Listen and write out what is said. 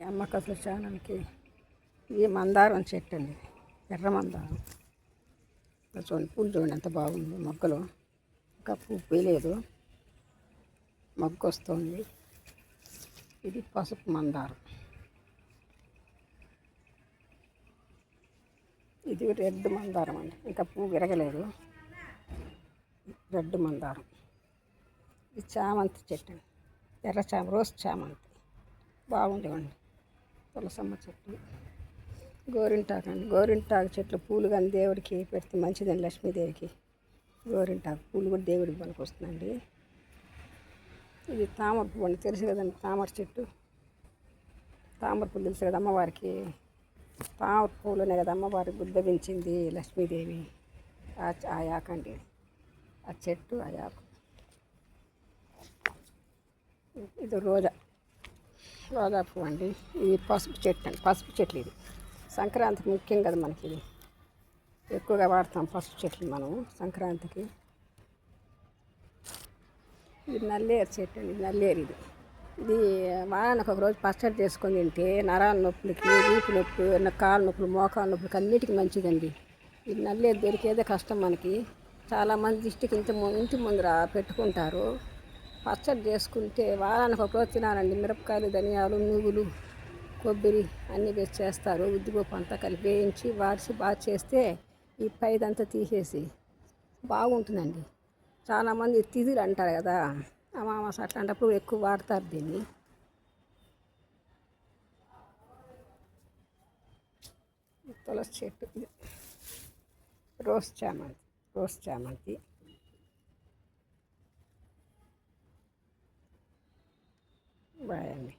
అమ్మకసల ఛానల్కి ఈ మందారం చెట్టు అండి ఎర్ర మందారం. చూడండి పూలు చూడండి ఎంత బాగుంది. మొగ్గలు ఇంకా పువ్వు వేయలేదు మొగ్గ వస్తుంది ఇది పసుపు మందారం. ఇది రెడ్ మందారం అండి. ఇంకా పువ్వు విరగలేదు. రెడ్ మందారం. ఇది చామంతి చెట్టు అండి. ఎర్ర చామ రోజ్ చామంతి. బాగుండేవండి తులసమ్మ చెట్టు గోరింటాకు అండి. గోరింటాకు చెట్లు పూలు కానీ దేవుడికి పెడితే మంచిదండి లక్ష్మీదేవికి. గోరింటాకు పూలు కూడా దేవుడికి పనికొస్తుందండి ఇది తామర పువ్వు అండి. తెలుసు కదండి తామర చెట్టు. తామర పువ్వు తెలుసు కదా అమ్మవారికి. తామర పువ్వులోనే కదా అమ్మవారికి ఉద్భవించింది లక్ష్మీదేవి. ఆ ఆ యాకండి ఆ చెట్టు ఆ యాకు. ఇది రోజా. గోదాపు పువ్వు అండి. ఇది పసుపు చెట్టు అండి. పసుపు చెట్లు ఇది. సంక్రాంతికి ముఖ్యం కదా మనకి ఇది. ఎక్కువగా వాడతాం పసుపు చెట్లు మనం సంక్రాంతికి. ఇది నల్లేరు చెట్టు అండి. నల్లేరు ఇది. ఇది వారానికి ఒక రోజు పచ్చడి చేసుకొని తింటే నరాల నొప్పులకి వీపు నొప్పి కాళ్ళ నొప్పులు మోకాళ్ళ నొప్పులకి అన్నిటికీ మంచిదండి. ఇది నల్లేరు దొరికేదే కష్టం మనకి. చాలామంది దిష్టికి ఇంత ము ఇంటి ముందర పెట్టుకుంటారు. పచ్చడి చేసుకుంటే వారానికి ఒక రోజు తినాలండి. మిరపకాయలు ధనియాలు నువ్వులు కొబ్బరి అన్నీ వేసి చేస్తారు ఉద్దిపప్పు అంతా కలిపి వేయించి వాడిచి బాగా చేస్తే ఈ పైదంతా తీసేసి బాగుంటుందండి. చాలామంది తిదిలు అంటారు కదా అమావాస అట్లాంటప్పుడు ఎక్కువ వాడతారు దీన్ని. తులసి చెట్టు రోస్ చామంతి రోస్ చామంతి. Right.